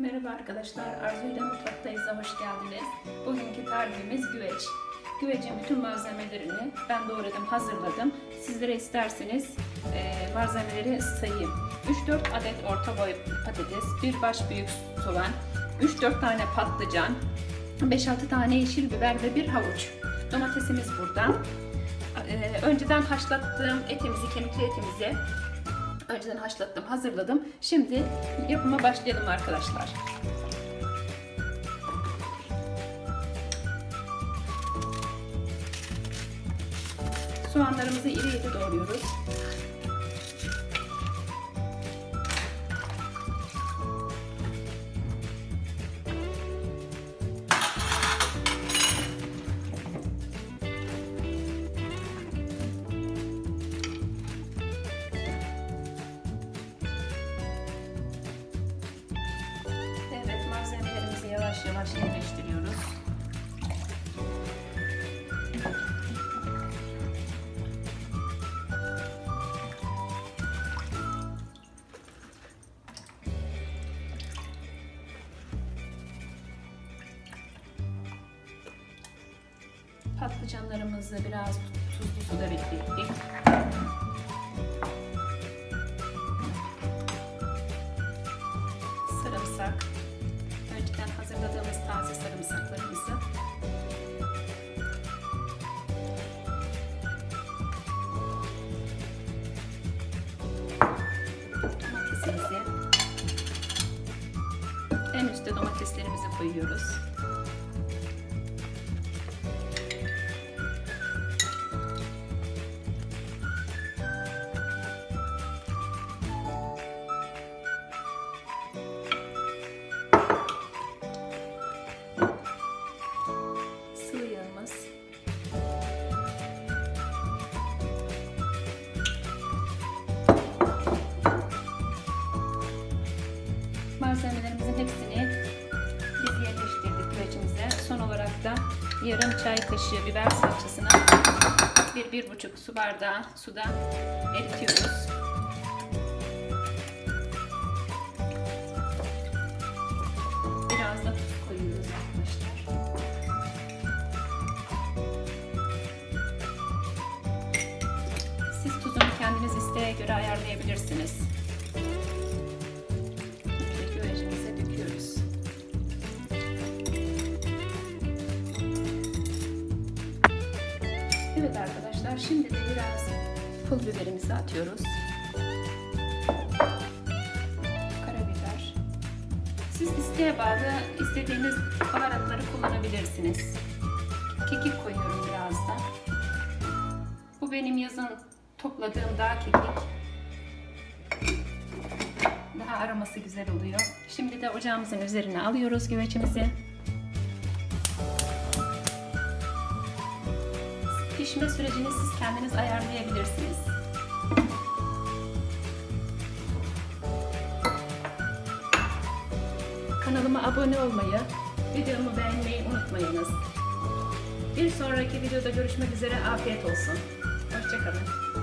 Merhaba arkadaşlar, Arzu ile Mutfaktayız'a hoş geldiniz. Bugünkü tarifimiz güveç. Güvecin bütün malzemelerini ben doğradım, hazırladım. Sizlere isterseniz e, malzemeleri sayayım. 3-4 adet orta boy patates, bir baş büyük soğan, 3-4 tane patlıcan, 5-6 tane yeşil biber ve bir havuç. Domatesimiz burada. E, önceden haşlattığım etimizi, kemikli etimizi Önceden haşlattım, hazırladım. Şimdi yapıma başlayalım arkadaşlar. Soğanlarımızı iri iri doğruyoruz. Yavaş yavaş yerleştiriyoruz. Patlıcanlarımızı biraz tuzlu suda beklettik. sarımsak. Domatesimizi en üstte domateslerimizi koyuyoruz. Yarım çay kaşığı biber bir buçuk su bardağı suda eritiyoruz. Biraz da tuz koyuyoruz arkadaşlar. Siz tuzunu kendiniz isteğe göre ayarlayabilirsiniz. Şimdi de biraz pul biberimizi atıyoruz. Karabiber. Siz isteğe bağlı istediğiniz baharatları kullanabilirsiniz. Kekik koyuyorum biraz da. Bu benim yazın topladığım dağ kekik. Daha aroması güzel oluyor. Şimdi de ocağımızın üzerine alıyoruz güvecimizi. Pişme sürecini siz kendiniz ayarlayabilirsiniz. Kanalıma abone olmayı, videomu beğenmeyi unutmayınız. Bir sonraki videoda görüşmek üzere. Afiyet olsun. Hoşçakalın.